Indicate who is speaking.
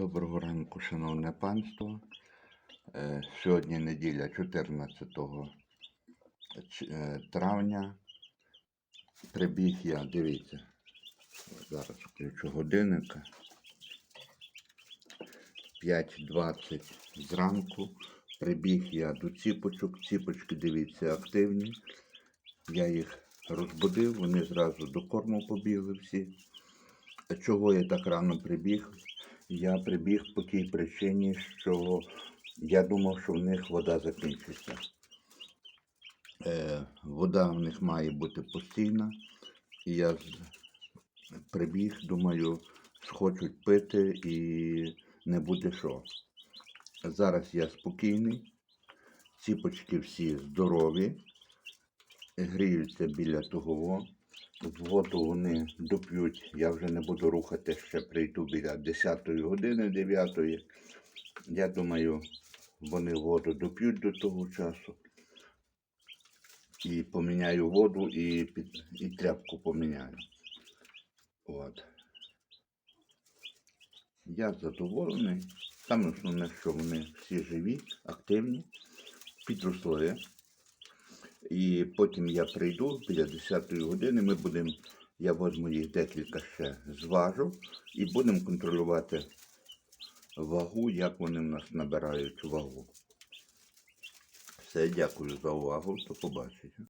Speaker 1: Доброго ранку, шановне панство. Е, Сьогодні неділя 14 е, травня. Прибіг я, дивіться, зараз включу годинника. 5.20 зранку. Прибіг я до ціпочок. Ціпочки, дивіться, активні. Я їх розбудив, вони зразу до корму побігли всі. Чого я так рано прибіг? Я прибіг по тій причині, що я думав, що в них вода закінчиться. Е, вода в них має бути постійна. І я прибіг, думаю, схочуть пити і не буде що. Зараз я спокійний, ціпочки всі здорові, гріються біля того. Воду вони доп'ють, я вже не буду рухати, ще прийду біля 10 години, 9. Я думаю, вони воду доп'ють до того часу. І поміняю воду і, під, і тряпку поміняю. От. Я задоволений. Саме основне, що вони всі живі, активні, підросли. І потім я прийду біля 10 години. Ми будемо, я возьму їх декілька ще зважу і будемо контролювати вагу, як вони в нас набирають вагу. Все, дякую за увагу. До побачення.